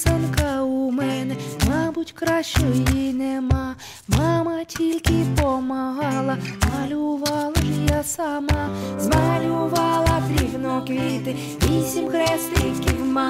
писанка у мене, мабуть, кращої нема. Мама тільки помагала, малювала ж я сама, змалювала плівно квіти, вісім хрестиків ма.